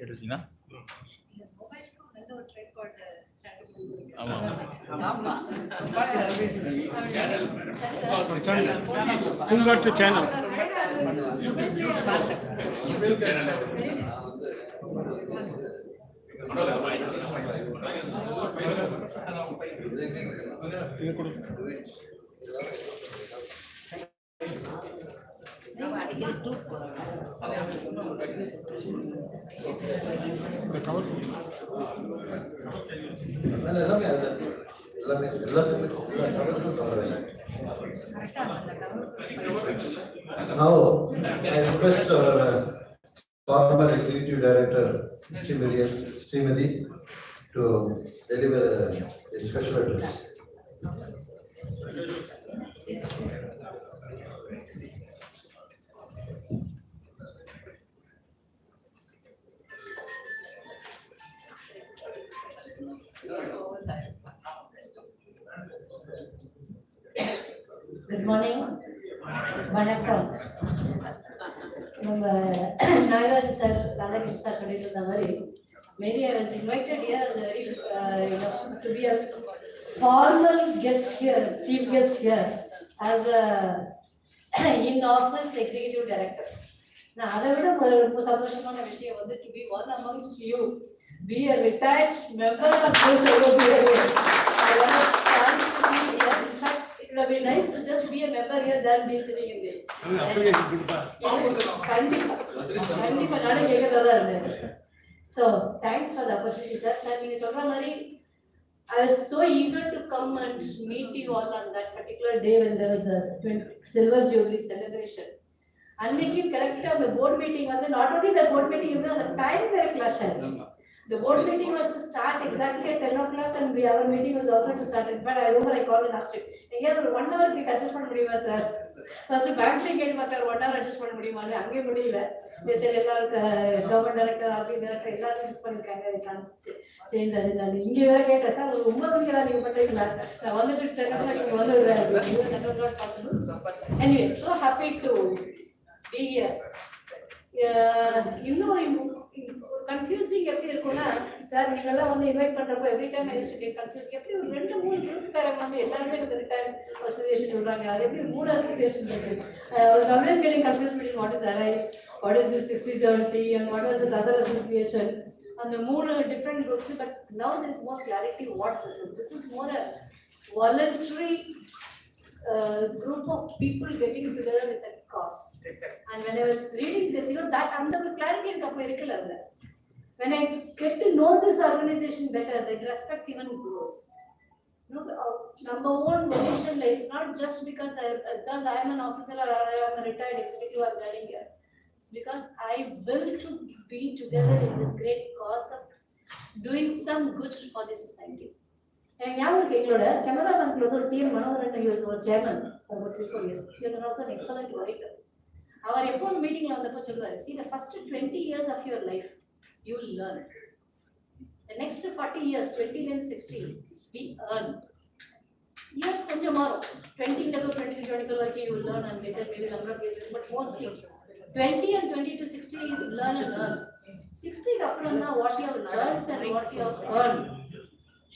கேட்டுட்டீங்கன்னா Who got the channel? இது கொடு. Now, I request our uh, former executive director, Srimati, Srimati, to deliver a special address. Good morning வணக்கம் நம்ம Nagaraj sir Radhakrishnan sir சொல்லிட்டு இருந்த மாதிரி maybe I was invited here as very to be a formal guest here chief guest here as a in office executive director நான் அதை விட ஒரு ரொம்ப சந்தோஷமான விஷயம் வந்து to be one amongst you be a retired member of this association. I want a chance to be here. In fact, it would have been nice to just be a in the. கண்டிப்பா கண்டிப்பா நானும் கேட்கறதா தான் இருந்தேன் so thanks for the opportunity sir sir நீங்க சொல்ற மாதிரி I was so eager to come and meet you all on that particular day when there was a 20 silver jubilee celebration. அன்னைக்கு கரெக்டா அந்த போர்ட் மீட்டிங் வந்து not only the board meeting வந்து அந்த time வேற கிளாஷ் ஆச்சு The board meeting was to start exactly at ten o'clock and we, our meeting was also to start. In fact, I remember I called and asked him, எங்கேயாவது ஒரு one hour நீங்க adjust பண்ண முடியுமா sir first பேங்க்ல கேட்டு பார்த்தாரு one hour adjust பண்ண முடியுமான்னு அங்கே முடியல. சரி எல்லாரும் கவர்மெண்ட் டைரக்டர் ஆர்பி டைரக்டர் எல்லாரும் ஃபிக்ஸ் பண்ணிருக்காங்க. சேஞ்ச் அது நான் இங்கே வேற கேட்டேன் சார் ஒரு ஒன்பது மணிக்கு தான் நீங்க பண்றீங்களா நான் வந்துட்டு டென் ஓ வந்து possible anyway so happy to be here இன்னொரு கன்ஃபியூசிங் எப்படி இருக்கும்னா சார் நீங்கெல்லாம் வந்து இன்வைட் பண்றப்போ every time I use get confuse எப்படி ஒரு ரெண்டு மூணு குரூப்காரங்க வந்து எல்லாருமே இந்த ரிட்டையர் அசோசியேஷன் சொல்றாங்க. அது எப்படி மூணு அசோசியேஷன் இருக்கு was always getting confuse between what is arise what is this sixty seventy and what was other association அந்த மூணு different groups but now there is more clarity what this is. This is more a voluntary uh, group of people getting together with a cause. And when I was reading this, you know, that அந்த ஒரு clarity எனக்கு இருக்குல்ல அதுல. When I get to know this organization better, the respect even grows. You know, uh, number one position, like, it's not just because I, because I am an officer or I am a retired executive or running here. It's because I will to be together in this great cause of doing some good for the society. எனக்கு ஞாபகம் இருக்கு எங்களோட கனரா பேங்க்ல வந்து ஒரு DM Manoharan use ஒரு chairman ஒரு three four years இவர் ஆல்சோ an excellent orator அவர் எப்போ ஒரு மீட்டிங்ல வந்தப்போ சொல்லுவாரு see the first 20 years of your life you will learn the next 40 years 20 and 60 we earn years கொஞ்சம் மாறும் 20 ல இருந்து 20 to 24 வரைக்கும் you will learn and whether maybe number of years but mostly 20 and 20 to 60 is learn and earn 60 க்கு அப்புறம் தான் what you have learned and what you have earned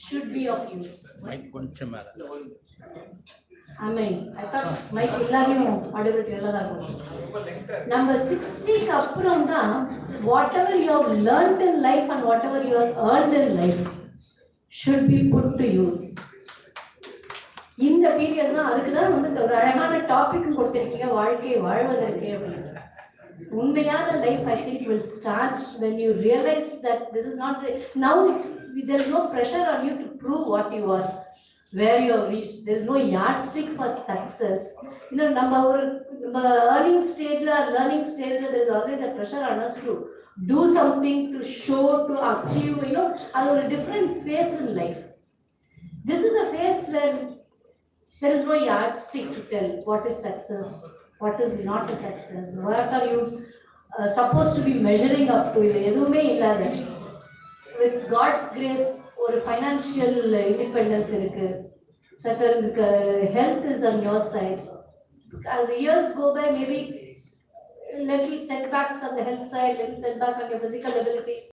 should be of use mic கொஞ்சம் மேலே ஆமென் I thought mic எல்லாரையும் audibility நல்லா இருக்கும் நம்ம சிக்ஸ்டிக்கு அப்புறம் தான் whatever you have learned in life and whatever you have earned in life should be put to use இந்த பீரியட் தான் அதுக்கு தான் வந்து ஒரு அழகான டாபிக் கொடுத்துருக்கீங்க வாழ்க்கையை வாழ்வதற்கே அப்படின்னு. உண்மையான life I think will start when you realise that this is not now it's there is no pressure on you to prove what you are where you reach there is no yardstick for success இன்னும் நம்ம ஒரு நம்ம earning ஸ்டேஜில் learning ஸ்டேஜில் there is always a pressure on us to do something to show to achieve you know அது ஒரு different phase in life this is a phase when there is no yardstick to tell what is success, what is not a success, what are you uh, supposed to be measuring up to, இது எதுவுமே இல்லாத with God's grace ஒரு financial independence இருக்கு certain uh, health is on your side. As the years go by, maybe little setbacks on the health side, little setback on your physical abilities.